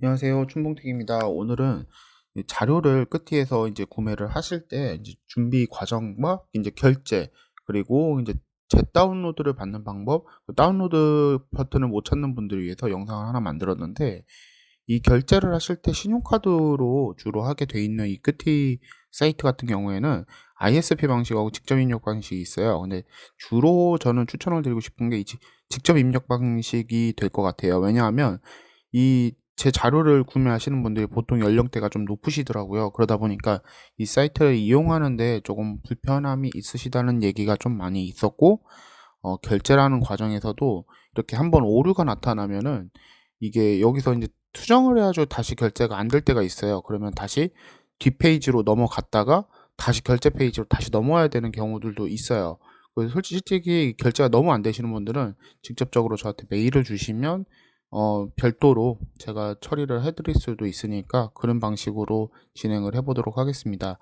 안녕하세요. 춘봉택입니다. 오늘은 이 자료를 끝에서 이제 구매를 하실 때 이제 준비 과정과 이제 결제 그리고 이제 재다운로드를 받는 방법, 그 다운로드 버튼을 못 찾는 분들을 위해서 영상을 하나 만들었는데 이 결제를 하실 때 신용카드로 주로 하게 돼 있는 이 끝이 사이트 같은 경우에는 ISP 방식하고 직접 입력 방식이 있어요. 근데 주로 저는 추천을 드리고 싶은 게 이 직접 입력 방식이 될 것 같아요. 왜냐하면 이 제 자료를 구매하시는 분들이 보통 연령대가 좀 높으시더라고요. 그러다 보니까 이 사이트를 이용하는데 조금 불편함이 있으시다는 얘기가 좀 많이 있었고, 어, 결제라는 과정에서도 이렇게 한번 오류가 나타나면은 이게 여기서 이제 수정을 해야죠. 다시 결제가 안 될 때가 있어요. 그러면 다시 뒷페이지로 넘어갔다가 다시 결제 페이지로 다시 넘어와야 되는 경우들도 있어요. 그래서 솔직히 결제가 너무 안 되시는 분들은 직접적으로 저한테 메일을 주시면 어, 별도로 제가 처리를 해드릴 수도 있으니까 그런 방식으로 진행을 해보도록 하겠습니다.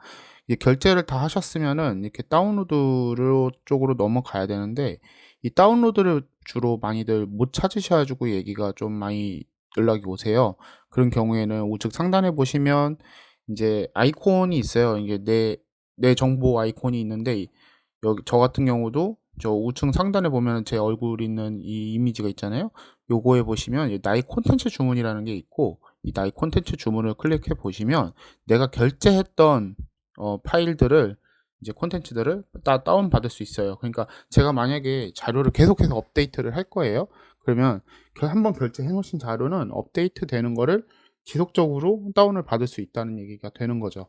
이 결제를 다 하셨으면은 이렇게 다운로드 쪽으로 넘어가야 되는데 이 다운로드를 주로 많이들 못 찾으셔가지고 얘기가 좀 많이 연락이 오세요. 그런 경우에는 우측 상단에 보시면 이제 아이콘이 있어요. 이게 내, 내 정보 아이콘이 있는데 여기 저 같은 경우도 저 우측 상단에 보면 제 얼굴 있는 이 이미지가 있잖아요. 요거에 보시면 이 나의 콘텐츠 주문이라는 게 있고 이 나의 콘텐츠 주문을 클릭해 보시면 내가 결제했던 어, 파일들을 이제 콘텐츠들을 다 다운 받을 수 있어요. 그러니까 제가 만약에 자료를 계속해서 업데이트를 할 거예요. 그러면 한번 결제해 놓으신 자료는 업데이트 되는 거를 지속적으로 다운을 받을 수 있다는 얘기가 되는 거죠.